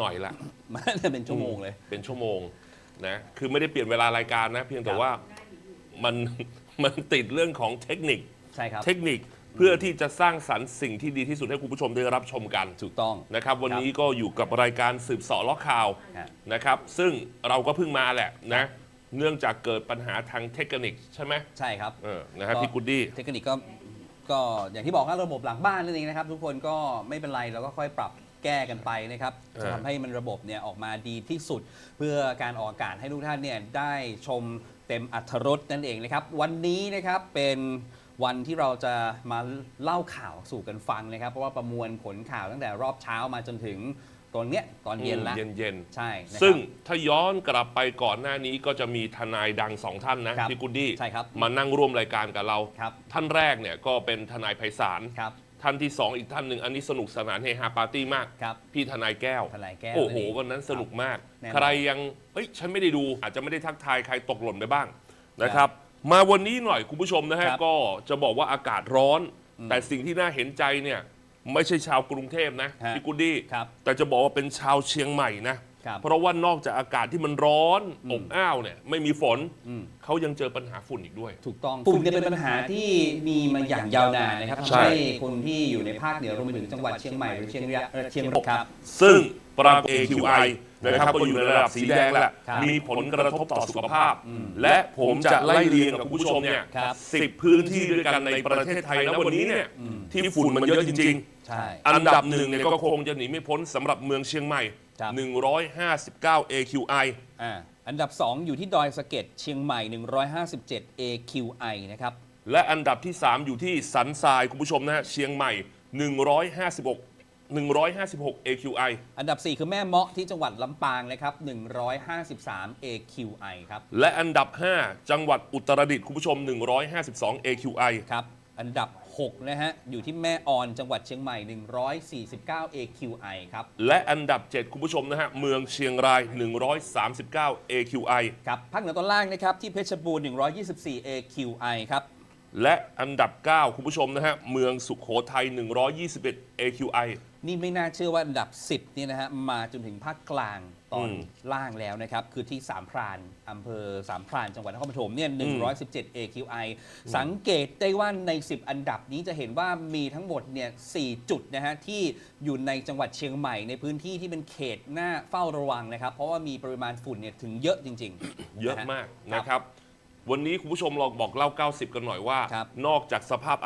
หน่อยละมันจะเป็นชั่วโมงเลย เป็นชั่วโมงนะคือไม่ได้เปลี่ยนเวลารายการนะ เพียงแต่ครับ ว่ามันมันติดเรื่องของเทคนิค ใช่ครับ เทคนิคเพื่อที่จะสร้างสรรค์สิ่งที่ดีที่สุดให้คุณผู้ชมได้รับชมกันถูกต้อง นะครับ วันนี้ก็อยู่กับรายการสืบเสาะล้อข่าวฮะ นะครับ ซึ่งเราก็เพิ่งมาแหละนะเนื่องจากเกิดปัญหาทางเทคนิคใช่ไหมใช่ครับ เออนะฮะก็พี่กุดดี้ เทคนิคก็ก็อย่างที่บอกครับระบบหลังบ้านนั่นเองนะครับ ทุกคนก็ไม่เป็นไรเราก็ค่อยปรับ แก้กันไปนะครับเออจะทำให้มันระบบเนี่ยออกมาดีที่สุด เพื่อการออกอากาศให้ทุกท่านเนี่ยได้ชมเต็มอัธรสนั่นเองนะครับ วันนี้นะครับเป็นวันที่เราจะมาเล่าข่าวสู่กันฟังนะครับ เพราะว่าประมวลผลข่าวตั้งแต่รอบเช้ามาจนถึงตอนเนี้ยตอนเย็นละเย็นเย็นใช่นะครับซึ่งถ้าย้อนกลับไปก่อนหน้านี้ก็จะมีทนายดังสองท่านนะครับพี่กุดดี้ใช่ครับมานั่งร่วมรายการกับเรา ครับ ท่านแรกเนี่ยก็เป็นทนายไพศาล ครับ ท่านที่สองอีกท่านหนึ่งอันนี้สนุกสนานเฮฮาปาร์ตี้มาก ครับ พี่ทนายแก้ว ทนายแก้วโอ้โหนั่นเองวันนั้นสนุกมาก แน่นอน ใครยังเอ้ยฉันไม่ได้ดูอาจจะไม่ได้ทักทายใครตกหล่นไปบ้างนะครับ มาวันนี้หน่อยคุณผู้ชมนะฮะครับก็จะบอกว่าอากาศร้อนอืมแต่สิ่งที่น่าเห็นใจเนี่ยไม่ใช่ชาวกรุงเทพนะฮะพี่กุดดี้ครับ แต่จะบอกว่าเป็นชาวเชียงใหม่นะ ครับเพราะว่านอกจากอากาศที่มันร้อนอืมอบอ้าวเนี่ยไม่มีฝนอืม เขายังเจอปัญหาฝุ่นอีกด้วย ถูกต้องฝุ่นเนี่ยเป็นปัญหาที่มีมาอย่างยาวนานนะครับใช่ ทำให้คนที่อยู่ในภาคเหนือรวมไปถึงจังหวัดเชียงใหม่หรือเชียงรายเอ่อเชียงรายครับ ซึ่งปรากฏ AQI นะครับก็อยู่ในระดับสีแดงแล้วครับมีผลกระทบต่อสุขภาพอืมและผมจะไล่เรียงกับคุณผู้ชมเนี่ยครับ สิบพื้นที่ด้วยกันในประเทศไทยนะวันนี้เนี่ยอืมที่ฝุ่นมันเยอะจริง ใช่ๆอันดับหนึ่งเนี่ยก็คงจะหนีไม่พ้นสำหรับเมืองเชียงใหม่ ครับ 159 AQI อ่าอันดับ 2 อยู่ที่ดอยสะเก็ดเชียงใหม่ 157 AQI นะครับ และอันดับที่ 3 อยู่ที่สันทรายคุณผู้ชมนะฮะเชียงใหม่ 156 156 AQI อันดับ 4 คือแม่เมาะที่จังหวัดลำปางนะครับ 153 AQI ครับและอันดับ 5 จังหวัดอุตรดิตถ์คุณผู้ชม 152 AQI ครับ อันดับ6 นะฮะ อยู่ที่แม่ออนจังหวัดเชียงใหม่ 149 AQI ครับ และอันดับ 7 คุณผู้ชมนะฮะ เมืองเชียงราย 139 AQI ครับภาคเหนือตอนล่างนะครับ ที่เพชรบูรณ์ 124 AQI ครับ และอันดับ 9 คุณผู้ชมนะฮะ เมืองสุขโขทัย 121 AQI นี่ไม่น่าเชื่อว่าอันดับ 10เนี่ยนะฮะ มาจนถึงภาคกลาง ตอนอืมล่างแล้วนะครับ คือที่สามพรานอำเภอสามพรานจังหวัดนครปฐมเนี่ยอืม 117 AQI สังเกตได้ว่าใน 10 อันดับนี้จะเห็นว่ามีทั้งหมดเนี่ย4จุดนะฮะที่อยู่ในจังหวัดเชียงใหม่ในพื้นที่ที่เป็นเขตหน้าเฝ้าระวังนะครับ เพราะว่ามีปริมาณฝุ่นเนี่ยถึงเยอะจริง ๆ เยอะมากนะฮะนะครับ วันนี้คุณผู้ชมลองบอกเล่า 90 กันหน่อยว่า ครับ นอกจากสภาพ